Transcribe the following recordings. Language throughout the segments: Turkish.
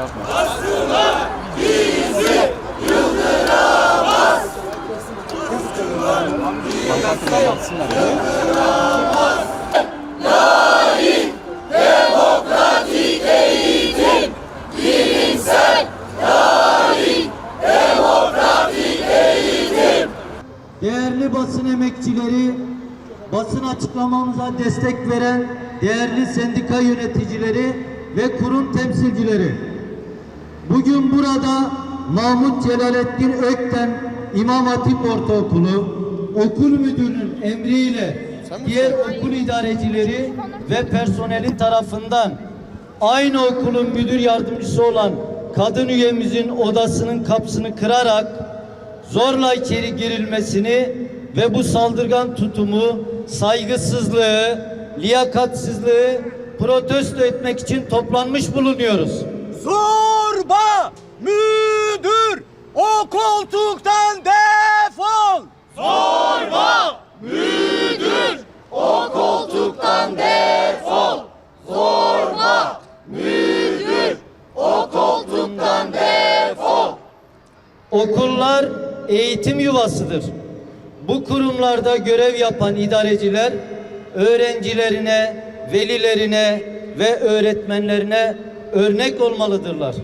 yapma. Pankartı yapsınlar. Değerli basın emekçileri, basın açıklamamıza destek veren değerli sendika yöneticileri ve kurum temsilcileri. Bugün burada Mahmut Celalettin Ökten İmam Hatip Ortaokulu okul müdürünün emriyle diğer okul idarecileri ve personeli tarafından aynı okulun müdür yardımcısı olan kadın üyemizin odasının kapısını kırarak zorla içeri girilmesini ve bu saldırgan tutumu, saygısızlığı, liyakatsizliği protesto etmek için toplanmış bulunuyoruz. Zorba müdür o koltuktan defol. Zorba müdür o koltuktan defol. Zorba müdür o koltuktan defol. Okullar eğitim yuvasıdır. Bu kurumlarda görev yapan idareciler öğrencilerine, velilerine ve öğretmenlerine örnek olmalıdırlar.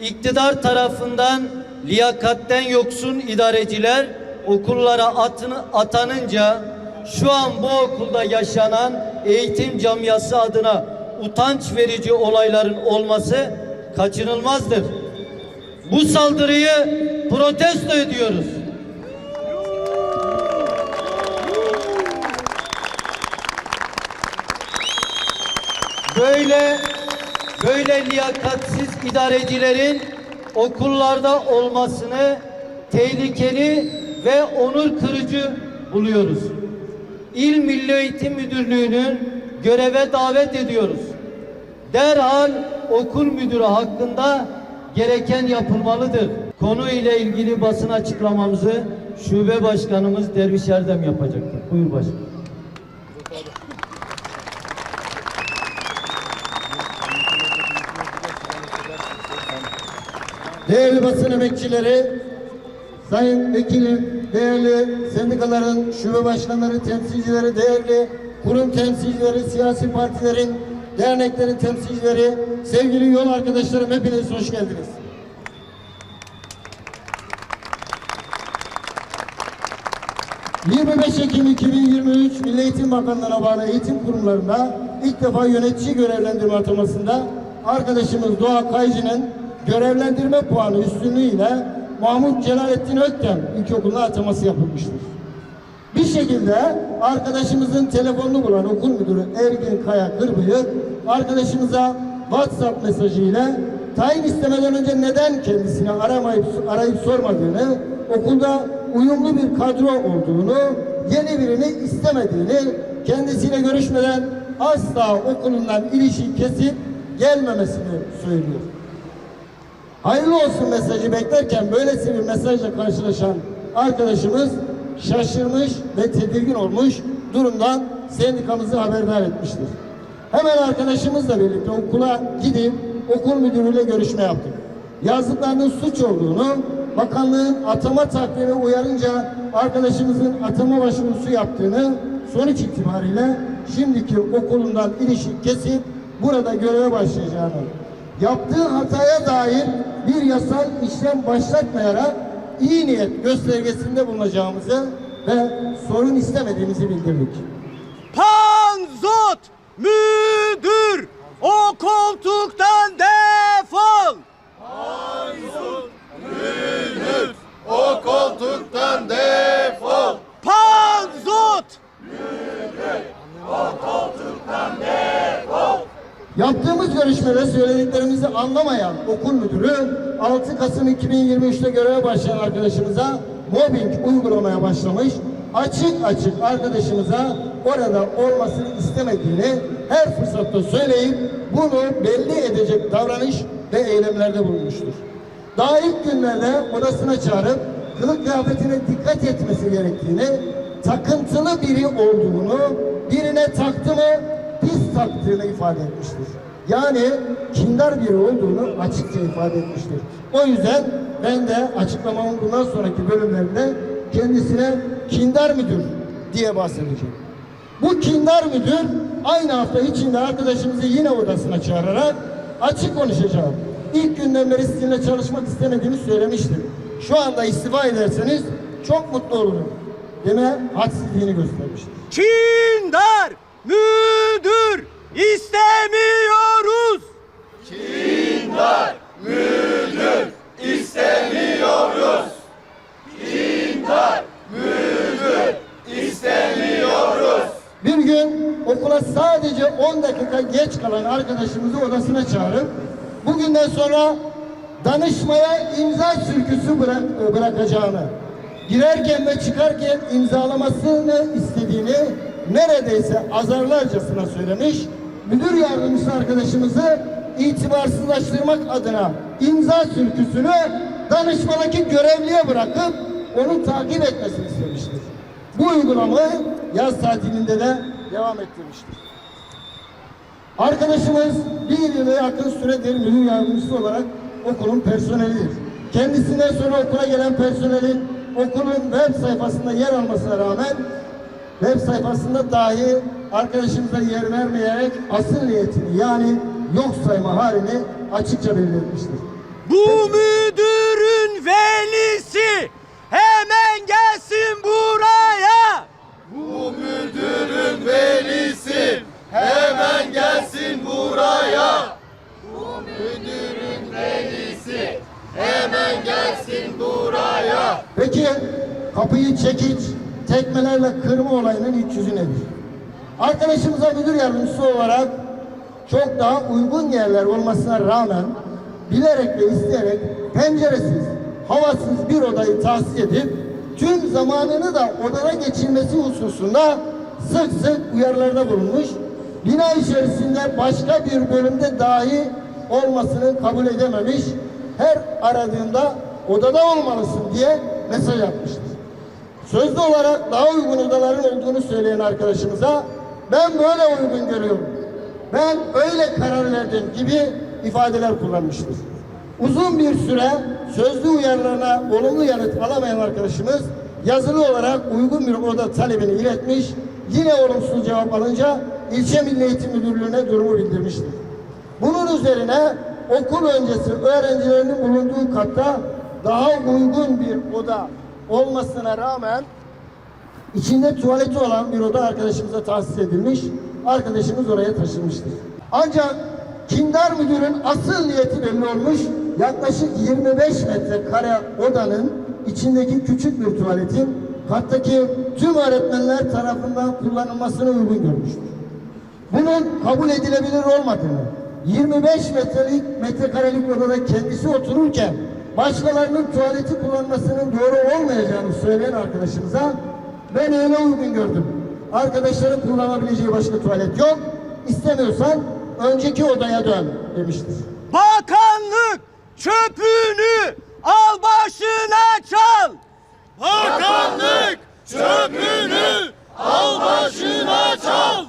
İktidar tarafından liyakatten yoksun idareciler okullara atını, atanınca şu an bu okulda yaşanan eğitim camiası adına utanç verici olayların olması kaçınılmazdır. Bu saldırıyı protesto ediyoruz. Böyle böyle liyakatsiz idarecilerin okullarda olmasını tehlikeli ve onur kırıcı buluyoruz. İl Milli Eğitim Müdürlüğü'nün göreve davet ediyoruz. Derhal okul müdürü hakkında gereken yapılmalıdır. Konu ile ilgili basın açıklamamızı şube başkanımız Derviş Erdem yapacaktır. Buyur başkanım. Değerli basın emekçileri, sayın vekilim, değerli sendikaların şube başkanları, temsilcileri, değerli kurum temsilcileri, siyasi partilerin, derneklerin temsilcileri, sevgili yol arkadaşlarım hepiniz hoş geldiniz. ...25 Ekim 2023 Milli Eğitim Bakanlığı'na bağlı eğitim kurumlarında ilk defa yönetici görevlendirme atamasında arkadaşımız Doğa Kaycı'nın görevlendirme puanı üstünlüğüyle Mahmut Celalettin Öktem İlkokulu'na ataması yapılmıştır. Bir şekilde arkadaşımızın telefonunu bulan okul müdürü Ergin Kaya Kırbıyık arkadaşımıza WhatsApp mesajı ile tayin istemeden önce neden kendisini aramayıp arayıp sormadığını, okulda uyumlu bir kadro olduğunu, yeni birini istemediğini, kendisiyle görüşmeden asla okulundan ilişki kesip gelmemesini söylüyor. Hayırlı olsun mesajı beklerken böylesi bir mesajla karşılaşan arkadaşımız şaşırmış ve tedirgin olmuş durumdan sendikamızı haberdar etmiştir. Hemen arkadaşımızla birlikte okula gidip okul müdürüyle görüşme yaptık. Yazdıklarının suç olduğunu, bakanlığın atama takvimi uyarınca arkadaşımızın atama başvurusu yaptığını sonuç itibariyle şimdiki okulundan ilişki kesip burada göreve başlayacağını yaptığı hataya dair bir yasal işlem başlatmayarak iyi niyet göstergesinde bulunacağımızı ve sorun istemediğimizi bildirdik. Panzot müdür o koltuktan defol. O koltuktan defol. Panzot Yaptığımız görüşmede söylediklerimizi anlamayan okul müdürü 6 Kasım 2023'te göreve başlayan arkadaşımıza mobbing uygulamaya başlamış. Açık açık arkadaşımıza orada olmasını istemediğini her fırsatta söyleyip bunu belli edecek davranış ve eylemlerde bulunmuştur. Daha ilk günlerde odasına çağırıp kılık kıyafetine dikkat etmesi gerektiğini, takıntılı biri olduğunu, birine taktı mı pis taktığını ifade etmiştir. Yani kindar biri olduğunu açıkça ifade etmiştir. O yüzden ben de açıklamamın bundan sonraki bölümlerinde kendisine kindar müdür diye bahsedeceğim. Bu kindar müdür aynı hafta içinde arkadaşımızı yine odasına çağırarak açık konuşacağım. İlk günden beri sizinle çalışmak istemediğimi söylemiştim. Şu anda istifa ederseniz çok mutlu olurum. Deme hadsizliğini göstermiştir. Kindar müdür istemiyoruz. Bir gün okula sadece 10 dakika geç kalan arkadaşımızı odasına çağırıp bugünden sonra danışmaya imza sürküsü bırak, bırakacağını, girerken ve çıkarken imzalamasını istediğini neredeyse azarlarcasına söylemiş. Müdür yardımcısı arkadaşımızı itibarsızlaştırmak adına imza sürküsünü danışmadaki görevliye bırakıp onu takip etmesini istemiştir. Bu uygulamayı yaz tatilinde de devam ettirmiştir. Arkadaşımız bir yıla yakın süredir müdür yardımcısı olarak okulun personelidir. Kendisinden sonra okula gelen personelin okulun web sayfasında yer almasına rağmen web sayfasında dahi arkadaşımıza yer vermeyerek asıl niyetini yani yok sayma halini açıkça belirtmiştir. Bu müdürün velisi hemen gelsin buraya. Bu müdürün velisi hemen gelsin buraya. Bu müdürün velisi hemen gelsin buraya. Peki kapıyı çekiç, tekmelerle kırma olayının iç yüzü nedir? Arkadaşımıza müdür yardımcısı olarak çok daha uygun yerler olmasına rağmen bilerek ve isteyerek penceresiz, havasız bir odayı tahsis edip tüm zamanını da odana geçirmesi hususunda sık sık uyarılarda bulunmuş. Bina içerisinde başka bir bölümde dahi olmasını kabul edememiş. Her aradığında odada olmalısın diye mesaj atmıştır. Sözlü olarak daha uygun odaların olduğunu söyleyen arkadaşımıza ben böyle uygun görüyorum. Ben öyle karar verdim gibi ifadeler kullanmıştır. Uzun bir süre sözlü uyarılarına olumlu yanıt alamayan arkadaşımız yazılı olarak uygun bir oda talebini iletmiş. Yine olumsuz cevap alınca ilçe Milli Eğitim Müdürlüğü'ne durumu bildirmiştir. Bunun üzerine okul öncesi öğrencilerinin bulunduğu katta daha uygun bir oda olmasına rağmen içinde tuvaleti olan bir oda arkadaşımıza tahsis edilmiş. Arkadaşımız oraya taşınmıştır. Ancak kindar müdürün asıl niyeti belli olmuş. Yaklaşık 25 metrekare odanın içindeki küçük bir tuvaletin kattaki tüm öğretmenler tarafından kullanılmasını uygun görmüştür bunun kabul edilebilir olmadığını, 25 metrelik metrekarelik odada kendisi otururken başkalarının tuvaleti kullanmasının doğru olmayacağını söyleyen arkadaşımıza ben öyle uygun gördüm. Arkadaşların kullanabileceği başka tuvalet yok. İstemiyorsan önceki odaya dön demiştir. Bakanlık çöpünü al başına çal. Bakanlık çöpünü al başına çal.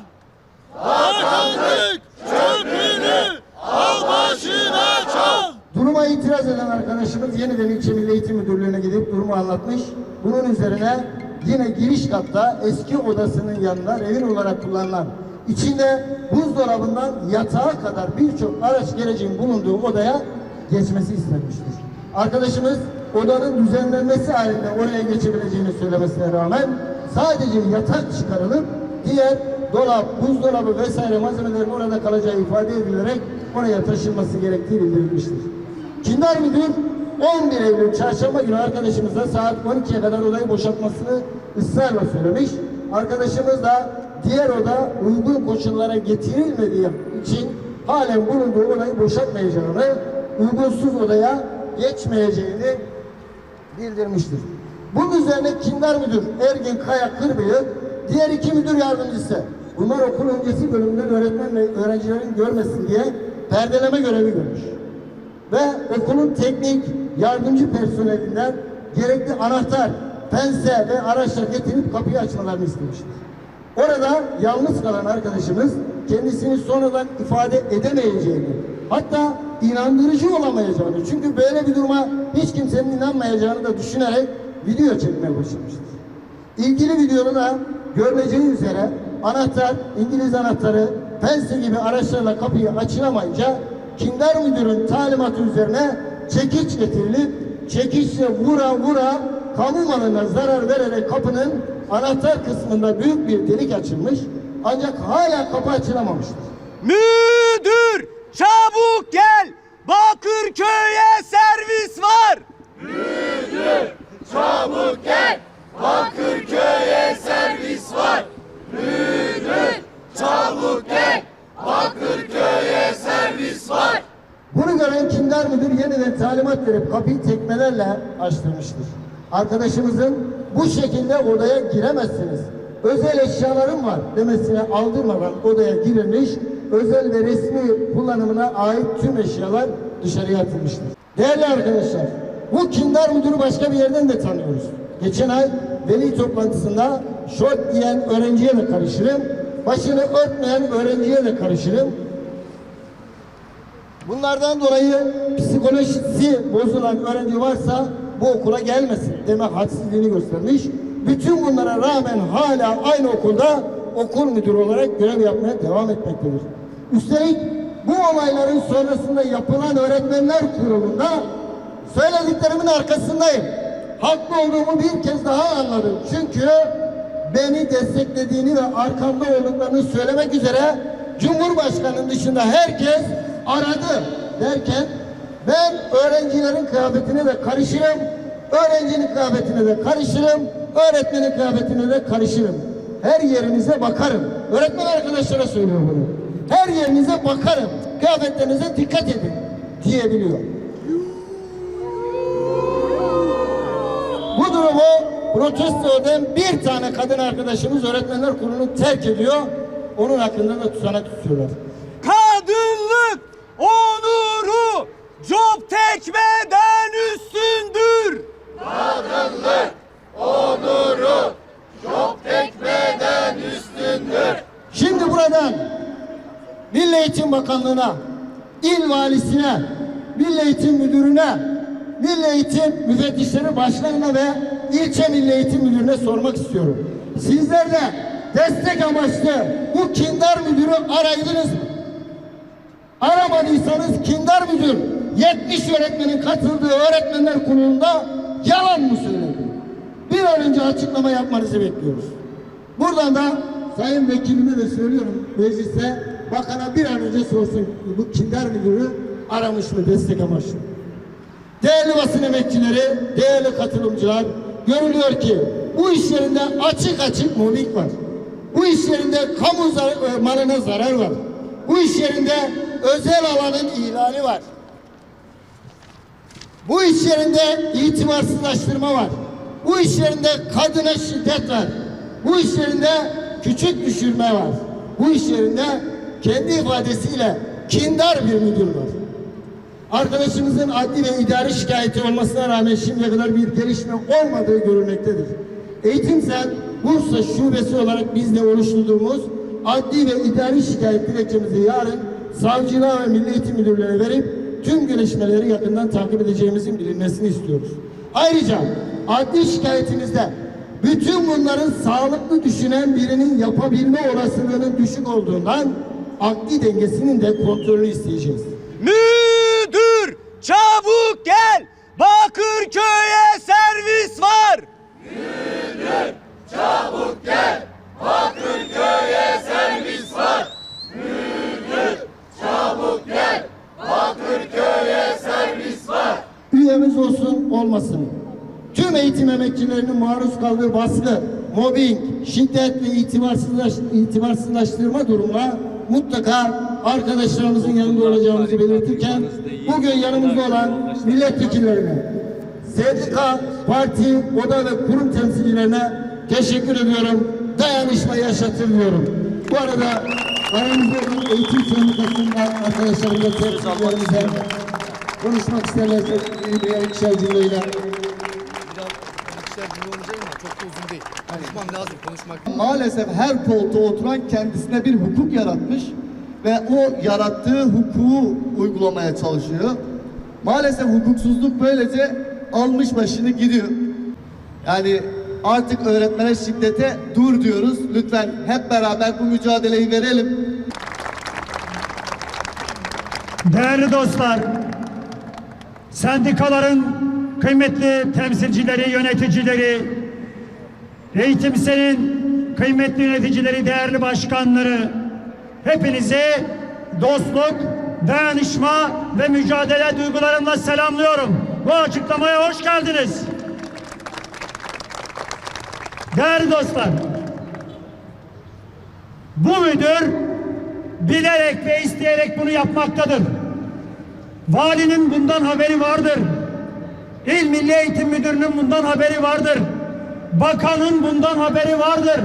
Bakanlık çöpünü al başına çal. Duruma itiraz eden arkadaşımız yeniden ilçe Milli Eğitim Müdürlüğü'ne gidip durumu anlatmış. Bunun üzerine yine giriş katta eski odasının yanında revir olarak kullanılan içinde buzdolabından yatağa kadar birçok araç gerecin bulunduğu odaya geçmesi istenmiştir. Arkadaşımız odanın düzenlenmesi halinde oraya geçebileceğini söylemesine rağmen sadece yatak çıkarılıp diğer dolap, buzdolabı vesaire malzemelerin orada kalacağı ifade edilerek oraya taşınması gerektiği bildirilmiştir. Kindar Müdür 11 Eylül çarşamba günü arkadaşımıza saat 12'ye kadar odayı boşaltmasını ısrarla söylemiş. Arkadaşımız da diğer oda uygun koşullara getirilmediği için halen bulunduğu odayı boşaltmayacağını, uygunsuz odaya geçmeyeceğini bildirmiştir. Bunun üzerine Kindar Müdür Ergin Kaya Kırbıyık, diğer iki müdür yardımcısı bunlar okul öncesi bölümde öğretmen ve öğrencilerin görmesin diye perdeleme görevi görmüş. Ve okulun teknik yardımcı personelinden gerekli anahtar, pense ve araçlar getirip kapıyı açmalarını istemiştir. Orada yalnız kalan arkadaşımız kendisini sonradan ifade edemeyeceğini, hatta inandırıcı olamayacağını, çünkü böyle bir duruma hiç kimsenin inanmayacağını da düşünerek video çekmeye başlamıştır. İlgili videoda da görüleceği üzere anahtar, İngiliz anahtarı, pense gibi araçlarla kapıyı açılamayınca Kinder Müdür'ün talimatı üzerine çekiç getirilip çekiçle vura vura kamu malına zarar vererek kapının anahtar kısmında büyük bir delik açılmış ancak hala kapı açılamamıştır. Müdür çabuk gel. Bakırköy'e servis var. Çabuk gel. Bakırköy'e servis var. Müdür. Çabuk gel. Bakırköy'e servis var. Bunu gören Kinder Müdür yeniden talimat verip kapıyı tekmelerle açtırmıştır. Arkadaşımızın bu şekilde odaya giremezsiniz. Özel eşyalarım var demesine aldırmadan odaya girilmiş, özel ve resmi kullanımına ait tüm eşyalar dışarıya atılmıştır. Değerli arkadaşlar, bu Kinder Müdürü başka bir yerden de tanıyoruz. Geçen ay veli toplantısında şort giyen öğrenciye de karışırım, başını örtmeyen öğrenciye de karışırım, Bunlardan dolayı psikolojisi bozulan öğrenci varsa bu okula gelmesin deme hadsizliğini göstermiş. Bütün bunlara rağmen hala aynı okulda okul müdürü olarak görev yapmaya devam etmektedir. Üstelik bu olayların sonrasında yapılan öğretmenler kurulunda söylediklerimin arkasındayım. Haklı olduğumu bir kez daha anladım. Çünkü beni desteklediğini ve arkamda olduklarını söylemek üzere Cumhurbaşkanının dışında herkes aradı derken ben öğrencilerin kıyafetine de karışırım, öğrencinin kıyafetine de karışırım, öğretmenin kıyafetine de karışırım. Her yerinize bakarım. Öğretmen arkadaşlara söylüyorum bunu. Her yerinize bakarım. Kıyafetlerinize dikkat edin diyebiliyor. Bu durumu protesto eden bir tane kadın arkadaşımız öğretmenler kurulunu terk ediyor. Onun hakkında da tutanak tutuyorlar. Kadınlık onuru job tekmeden üstündür. Tekmeden üstündür. Şimdi buradan Milli Eğitim Bakanlığı'na, il valisine, Milli Eğitim Müdürü'ne, Milli Eğitim Müfettişleri Başkanı'na ve ilçe Milli Eğitim Müdürü'ne sormak istiyorum. Sizler de destek amaçlı bu kindar müdürü araydınız mı? Aramadıysanız kindar müdür 70 öğretmenin katıldığı öğretmenler kurulunda yalan mı söyledi? Bir an önce açıklama yapmanızı bekliyoruz. Buradan da Sayın Vekilime de söylüyorum meclise bakana bir an önce sorsun bu kindar müdürü aramış mı destek amaçlı. Değerli basın emekçileri, değerli katılımcılar, görülüyor ki bu iş yerinde açık açık mobbing var. Bu iş yerinde kamu zar- e, malına zarar var. Bu iş yerinde özel alanın ihlali var. Bu iş yerinde itibarsızlaştırma var. Bu iş yerinde kadına şiddet var. Bu iş yerinde küçük düşürme var. Bu iş yerinde kendi ifadesiyle kindar bir müdür var. Arkadaşımızın adli ve idari şikayeti olmasına rağmen şimdiye kadar bir gelişme olmadığı görülmektedir. Eğitimsel Bursa şubesi olarak biz de oluşturduğumuz adli ve idari şikayet dilekçemizi yarın savcılığa ve Milli Eğitim Müdürlüğü'ne verip tüm gelişmeleri yakından takip edeceğimizin bilinmesini istiyoruz. Ayrıca adli şikayetimizde bütün bunların sağlıklı düşünen birinin yapabilme olasılığının düşük olduğundan akli dengesinin de kontrolünü isteyeceğiz. Müdür çabuk gel. Bakırköy'e servis var. Çabuk gel. Bakırköy'e servis var. Müdür. Çabuk gel. Bakırköy'e servis var. üyemiz olsun olmasın. Tüm eğitim emekçilerinin maruz kaldığı baskı, mobbing, şiddet ve itibarsızlaş, itibarsızlaştırma durumuna mutlaka arkadaşlarımızın yanında olacağımızı belirtirken bugün yanımızda olan milletvekillerine, sendika, parti, oda ve kurum temsilcilerine teşekkür ediyorum. Dayanışma yaşatır diyorum. Bu arada aramızda eğitim sendikasından arkadaşlarımla temsilcilerimize konuşmak isterlerse bir ikişer cümleyle yardımcı olacağım ama çok da uzun değil. Konuşmam lazım, konuşmak maalesef her koltuğa oturan kendisine bir hukuk yaratmış ve o yarattığı hukuku uygulamaya çalışıyor. Maalesef hukuksuzluk böylece almış başını gidiyor. Yani artık öğretmene şiddete dur diyoruz. Lütfen hep beraber bu mücadeleyi verelim. Değerli dostlar, sendikaların kıymetli temsilcileri, yöneticileri, eğitimsenin kıymetli yöneticileri, değerli başkanları, hepinizi dostluk, dayanışma ve mücadele duygularımla selamlıyorum. Bu açıklamaya hoş geldiniz. Değerli dostlar, bu müdür bilerek ve isteyerek bunu yapmaktadır. Valinin bundan haberi vardır. İl Milli Eğitim Müdürü'nün bundan haberi vardır. Bakanın bundan haberi vardır.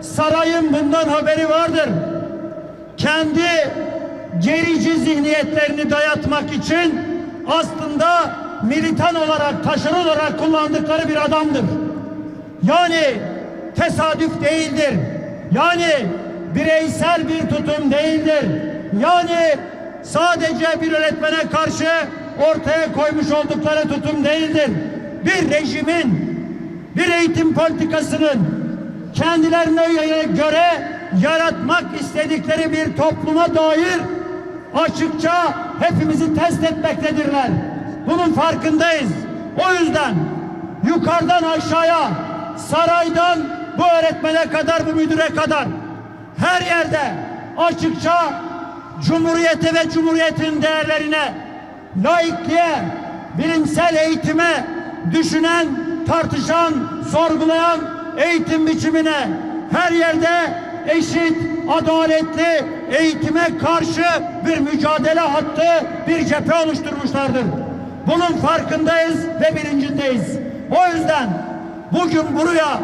Sarayın bundan haberi vardır. Kendi gerici zihniyetlerini dayatmak için aslında militan olarak, taşeron olarak kullandıkları bir adamdır. Yani tesadüf değildir. Yani bireysel bir tutum değildir. Yani sadece bir öğretmene karşı ortaya koymuş oldukları tutum değildir. Bir rejimin, bir eğitim politikasının kendilerine göre yaratmak istedikleri bir topluma dair açıkça hepimizi test etmektedirler. Bunun farkındayız. O yüzden yukarıdan aşağıya, saraydan bu öğretmene kadar, bu müdüre kadar her yerde açıkça Cumhuriyete ve Cumhuriyet'in değerlerine, laikliğe, bilimsel eğitime düşünen, tartışan, sorgulayan eğitim biçimine her yerde eşit, adaletli eğitime karşı bir mücadele hattı, bir cephe oluşturmuşlardır. Bunun farkındayız ve bilincindeyiz. O yüzden bugün buraya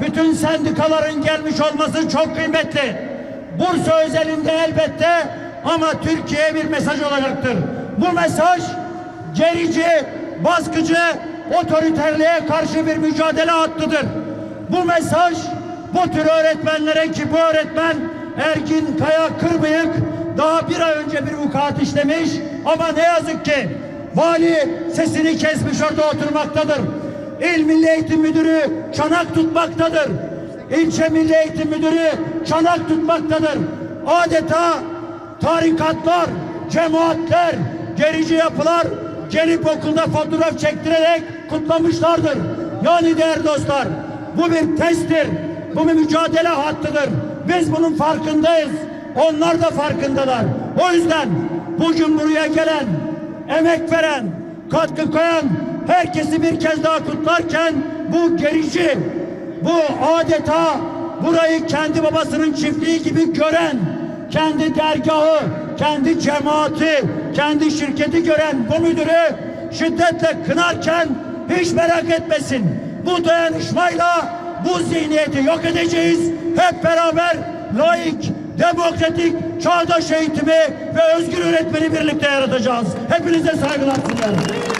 bütün sendikaların gelmiş olması çok kıymetli. Bursa özelinde elbette ama Türkiye'ye bir mesaj olacaktır. Bu mesaj gerici, baskıcı, otoriterliğe karşı bir mücadele hattıdır. Bu mesaj bu tür öğretmenlere ki bu öğretmen Erkin Kaya Kırbıyık daha bir ay önce bir vukuat işlemiş ama ne yazık ki vali sesini kesmiş orada oturmaktadır. İl Milli Eğitim Müdürü çanak tutmaktadır. İlçe Milli Eğitim Müdürü çanak tutmaktadır. Adeta tarikatlar, cemaatler, gerici yapılar gelip okulda fotoğraf çektirerek kutlamışlardır. Yani değerli dostlar bu bir testtir. Bu bir mücadele hattıdır. Biz bunun farkındayız. Onlar da farkındalar. O yüzden bugün buraya gelen, emek veren, katkı koyan herkesi bir kez daha kutlarken bu gerici, bu adeta burayı kendi babasının çiftliği gibi gören, kendi dergahı, kendi cemaati, kendi şirketi gören bu müdürü şiddetle kınarken hiç merak etmesin. Bu dayanışmayla bu zihniyeti yok edeceğiz. Hep beraber laik, demokratik, çağdaş eğitimi ve özgür öğretmeni birlikte yaratacağız. Hepinize saygılar sunuyorum.